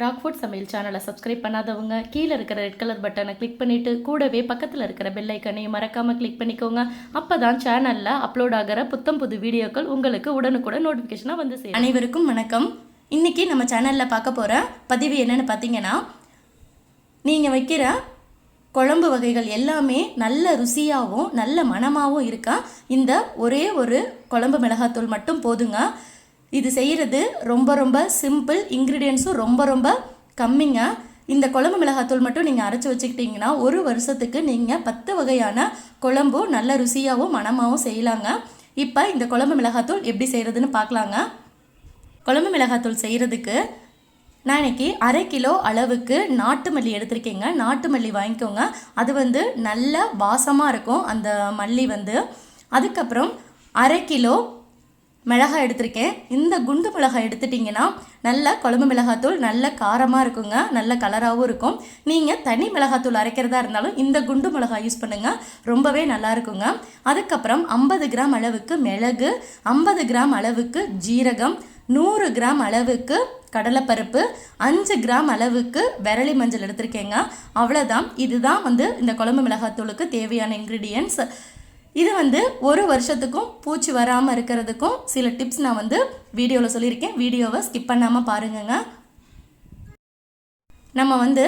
Rock food சமையல் சேனலை subscribe பண்ணாதவங்க கீழே இருக்கிற ரெட் கலர் பட்டனை கிளிக் பண்ணிவிட்டு கூடவே பக்கத்தில் இருக்கிற பெல் ஐக்கனையும் மறக்காமல் கிளிக் பண்ணிக்கோங்க. அப்போ தான் சேனலில் அப்லோட் ஆகிற புத்தம் புது வீடியோக்கள் உங்களுக்கு உடனுக்குடன் நோட்டிஃபிகேஷனாக வந்து சேரும். அனைவருக்கும் வணக்கம். இன்றைக்கி நம்ம சேனலில் பார்க்க போகிற பதிவு என்னென்னு பார்த்தீங்கன்னா நீங்கள் வைக்கிற குழம்பு வகைகள் எல்லாமே நல்ல ருசியாகவும் நல்ல மணமாகவும் இருக்கா? இந்த ஒரே ஒரு குழம்பு மிளகாத்தூள் மட்டும் போதுங்க. இது செய்கிறது ரொம்ப ரொம்ப சிம்பிள் இன்க்ரீடியன்ஸும் ரொம்ப ரொம்ப கம்மிங்க. இந்த குழம்பு மிளகாத்தூள் மட்டும் நீங்கள் அரைச்சி வச்சுக்கிட்டிங்கன்னா ஒரு வருஷத்துக்கு நீங்கள் பத்து வகையான குழம்பும் நல்ல ருசியாகவும் மணமாகவும் செய்யலாங்க. இப்போ இந்த குழம்பு மிளகாத்தூள் எப்படி செய்கிறதுன்னு பார்க்கலாங்க குழம்பு மிளகாத்தூள் செய்கிறதுக்கு நான் இன்னைக்கு அரை கிலோ அளவுக்கு நாட்டு மல்லி எடுத்திருக்கேங்க. நாட்டு மல்லி வாங்கிக்கோங்க. அது வந்து நல்ல வாசமாக இருக்கும். அந்த மல்லி வந்து அதுக்கப்புறம் அரை கிலோ மிளகாய் எடுத்திருக்கேன். இந்த குண்டு மிளகாய் எடுத்துட்டிங்கன்னா நல்ல குழம்பு மிளகாத்தூள் நல்ல காரமாக இருக்குங்க. நல்ல கலராகவும் இருக்கும். நீங்கள் தனி மிளகாத்தூள் அரைக்கிறதா இருந்தாலும் இந்த குண்டு மிளகாய் யூஸ் பண்ணுங்கள் ரொம்பவே நல்லா இருக்குங்க. அதுக்கப்புறம் ஐம்பது கிராம் அளவுக்கு மிளகு ஐம்பது கிராம் அளவுக்கு ஜீரகம் நூறு கிராம் அளவுக்கு கடலைப்பருப்பு அஞ்சு கிராம் அளவுக்கு விரலி மஞ்சள் எடுத்திருக்கேங்க. அவ்வளோதான் இதுதான் வந்து இந்த குழம்பு மிளகாத்தூளுக்கு தேவையான இன்க்ரீடியன்ட்ஸ் இது வந்து ஒரு வருஷத்துக்கும் பூச்சி வராமல் இருக்கிறதுக்கும் சில டிப்ஸ் நான் வந்து வீடியோவில் சொல்லியிருக்கேன். வீடியோவை ஸ்கிப் பண்ணாமல் பாருங்கங்க. நம்ம வந்து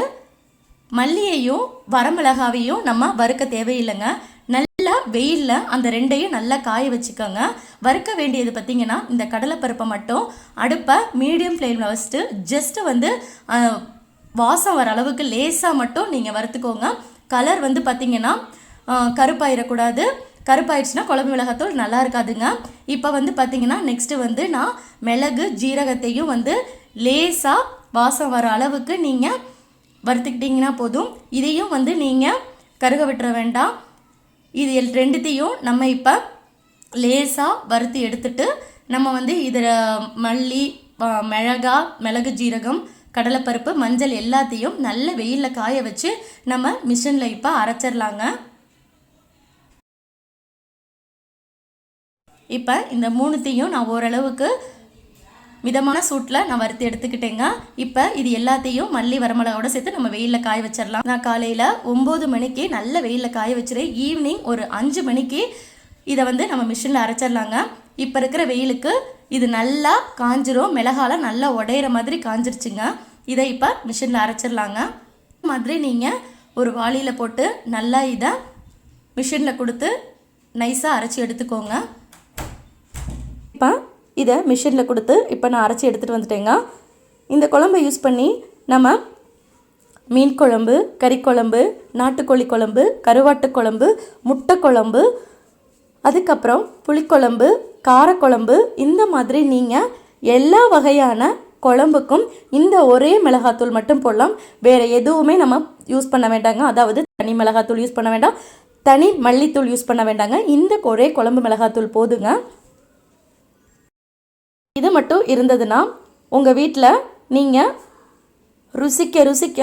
மல்லியையும் வரமிளகாவையும் நம்ம வறுக்க தேவையில்லைங்க. நல்லா வெயிலில் அந்த ரெண்டையும் நல்லா காய வச்சுக்கோங்க. வறுக்க வேண்டியது பார்த்திங்கன்னா இந்த கடலைப்பருப்பை மட்டும் அடுப்பை மீடியம் ஃப்ளேமில் வச்சுட்டு ஜஸ்ட்டு வந்து வாசம் வர அளவுக்கு லேசாக மட்டும் நீங்கள் வறுத்துக்கோங்க. கலர் வந்து பார்த்திங்கன்னா கருப்பாயிடக்கூடாது கருப்பாயிடுச்சுன்னா குழம்பு மிளகாத்தூள் நல்லா இருக்காதுங்க. இப்போ வந்து பார்த்தீங்கன்னா நெக்ஸ்ட்டு வந்து நான் மிளகு ஜீரகத்தையும் வந்து லேசாக வாசம் வர அளவுக்கு நீங்கள் வறுத்துக்கிட்டிங்கன்னா போதும். இதையும் வந்து நீங்கள் கருக விட்டுற வேண்டாம். இது எல் ரெண்டுத்தையும் நம்ம இப்போ லேசாக வறுத்து எடுத்துட்டு நம்ம வந்து இதில் மல்லி மிளகா மிளகு ஜீரகம் கடலைப்பருப்பு மஞ்சள் எல்லாத்தையும் நல்ல வெயிலில் காய வச்சு நம்ம மிஷினில் இப்போ அரைச்சிடலாங்க இப்போ இந்த மூணுத்தையும் நான் ஓரளவுக்கு மிதமான சூட்டில் நான் வறுத்து எடுத்துக்கிட்டேங்க. இப்போ இது எல்லாத்தையும் மல்லி வரமிளகாவோட சேர்த்து நம்ம வெயிலில் காய வச்சிடலாம் நான் காலையில் ஒம்பது மணிக்கு நல்ல வெயிலில் காய வச்சுருவேன் ஈவினிங் ஒரு அஞ்சு மணிக்கு இதை வந்து நம்ம மிஷினில் அரைச்சிடலாங்க இப்போ இருக்கிற வெயிலுக்கு இது நல்லா காஞ்சிரும். மிளகால நல்லா உடையிற மாதிரி காஞ்சிருச்சுங்க. இதை இப்போ மிஷினில் அரைச்சிடலாங்க மாதிரி நீங்கள் ஒரு வாளியில் போட்டு நல்லா இதை மிஷினில் கொடுத்து நைஸாக அரைச்சி எடுத்துக்கோங்க. இப்போ இதை மிஷினில் கொடுத்து இப்போ நான் அரைச்சி எடுத்துகிட்டு வந்துட்டேங்க. இந்த குழம்பை யூஸ் பண்ணி நம்ம மீன் குழம்பு கறி குழம்பு நாட்டுக்கோழி குழம்பு கருவாட்டு குழம்பு முட்டை குழம்பு அதுக்கப்புறம் புளிக்குழம்பு காரக்குழம்பு இந்த மாதிரி நீங்கள் எல்லா வகையான குழம்புக்கும் இந்த ஒரே மிளகாத்தூள் மட்டும் போடலாம். வேறு எதுவுமே நம்ம யூஸ் பண்ண வேண்டாங்க. அதாவது தனி மிளகாத்தூள் யூஸ் பண்ண வேண்டாம். தனி மல்லித்தூள் யூஸ் பண்ண வேண்டாங்க. இந்த ஒரே குழம்பு மிளகாத்தூள் போதுங்க. இது மட்டும் இருந்ததுன்னா உங்கள் வீட்டில் நீங்கள் ருசிக்க ருசிக்க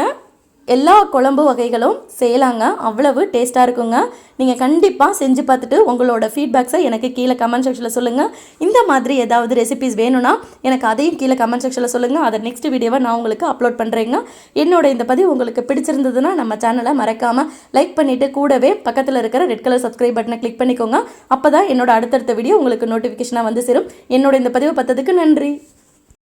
எல்லா குழம்பு வகைகளும் செய்யலாங்க. அவ்வளவு டேஸ்ட்டாக இருக்குங்க. நீங்கள் கண்டிப்பாக செஞ்சு பார்த்துட்டு உங்களோட ஃபீட்பேக்ஸை எனக்கு கீழே கமெண்ட் செக்ஷனில் சொல்லுங்கள் இந்த மாதிரி ஏதாவது ரெசிபிஸ் வேணும்னா எனக்கு அதையும் கீழே கமெண்ட் செக்ஷனில் சொல்லுங்கள் அதை நெக்ஸ்ட் வீடியோவை நான் உங்களுக்கு அப்லோட் பண்ணுறேங்க என்னோட இந்த பதிவு உங்களுக்கு பிடிச்சிருந்ததுன்னா நம்ம சேனலை மறக்காமல் லைக் பண்ணிவிட்டு கூடவே பக்கத்தில் இருக்கிற ரெட் கலர் சப்ஸ்கிரைப் பட்டனை கிளிக் பண்ணிக்கோங்க. அப்போ தான் என்னோட அடுத்தடுத்த வீடியோ உங்களுக்கு நோட்டிஃபிகேஷனாக வந்து சேரும். என்னோட இந்த பதிவை பார்த்ததுக்கு நன்றி.